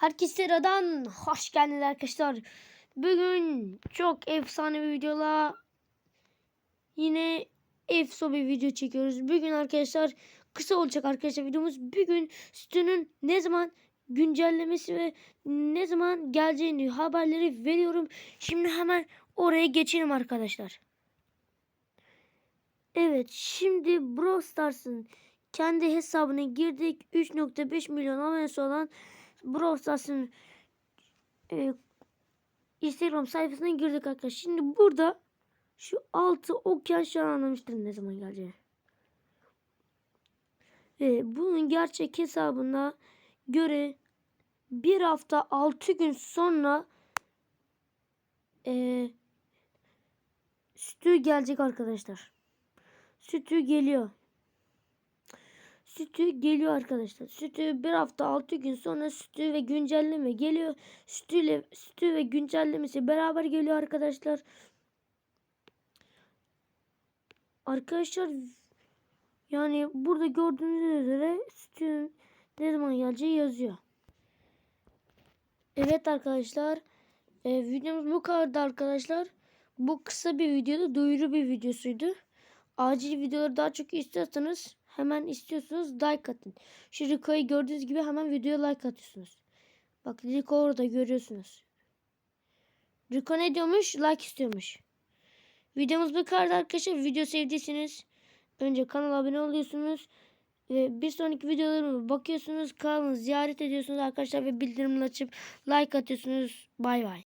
Herkese sıradan hoş geldiniz arkadaşlar. Bugün çok efsane bir videola yine efso bir video çekiyoruz. Bugün arkadaşlar kısa olacak arkadaşlar videomuz. Bugün sütünün ne zaman güncellemesi ve ne zaman geleceğini haberleri veriyorum. Şimdi hemen oraya geçelim arkadaşlar. Evet şimdi Brawl Stars'ın kendi hesabına girdik. 3.5 milyon abonesi olan Brawl Stars'ın e, Instagram sayfasına girdik arkadaşlar. Şimdi burada şu altı okyan şu an anlamıştır ne zaman geleceğini. Ve bunun gerçek hesabına göre bir hafta altı gün sonra e, sütü gelecek arkadaşlar. Sütü geliyor. Sütü geliyor arkadaşlar. Sütü bir hafta altı gün sonra sütü ve güncelleme geliyor. Sütüyle sütü ve güncellemesi beraber geliyor arkadaşlar. Arkadaşlar yani burada gördüğünüz üzere sütün ne zaman geleceği yazıyor. Evet arkadaşlar. E, videomuz bu kadardı arkadaşlar. Bu kısa bir videodu. Duyuru bir videosuydu. Acil videoları daha çok istiyorsanız hemen istiyorsunuz like atın. Şu Rico'yu gördüğünüz gibi hemen videoya like atıyorsunuz. Bak Rico orada görüyorsunuz. Rico ne diyormuş? Like istiyormuş. Videomuz bu kadar arkadaşlar. Video sevdiyseniz önce kanala abone oluyorsunuz. Ve bir sonraki videolarıma bakıyorsunuz. Kanalı ziyaret ediyorsunuz arkadaşlar ve bildirimleri açıp like atıyorsunuz. Bay bay.